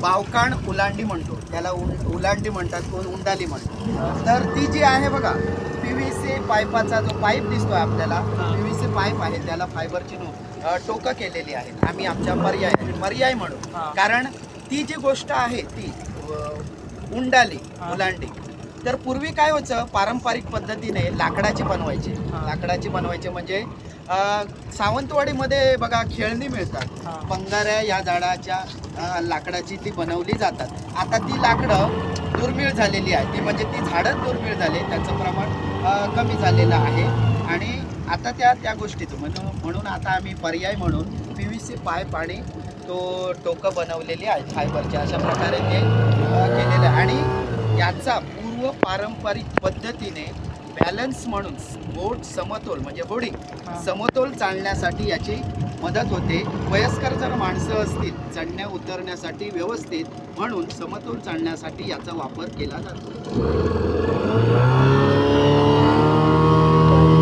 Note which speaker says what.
Speaker 1: बावकाण उलांडी म्हणतो त्याला उल- उलांडी म्हणतात कोण उंडाली म्हणतो तर ती जी आहे बघा पी व्ही सी पाईपाचा जो पाईप दिसतोय आपल्याला
Speaker 2: हा.
Speaker 1: पी व्ही सी पाईप आहे त्याला फायबरची टोकं केलेली आहेत आम्ही आमच्या पर्याय पर्याय म्हणू. कारण ती जी गोष्ट आहे ती उंडाली. उलांडी तर पूर्वी काय व्हायचं पारंपरिक पद्धतीने लाकडाची बनवायची. लाकडाची बनवायचे म्हणजे सावंतवाडीमध्ये बघा खेळणी मिळतात. पंगाऱ्या या झाडाच्या लाकडाची ती बनवली जातात. आता ती लाकडं दुर्मिळ झालेली आहे ती म्हणजे ती झाडच दुर्मिळ झाले त्याचं प्रमाण कमी झालेलं आहे. आणि आता त्या त्या गोष्टीतून म्हणून म्हणून आता आम्ही पर्याय म्हणून पी व्ही सी पाईप आणि तो टोकं बनवलेली आहेत फायबरच्या अशा प्रकारे ते केलेलं आहे. आणि याचा पूर्व पारंपरिक पद्धतीने बॅलन्स म्हणून बोट समतोल म्हणजे होडी. समतोल चालण्यासाठी याची मदत होते वयस्कर जर माणसं असतील चढण्या उतरण्यासाठी व्यवस्थित म्हणून समतोल चालण्यासाठी याचा वापर केला जातो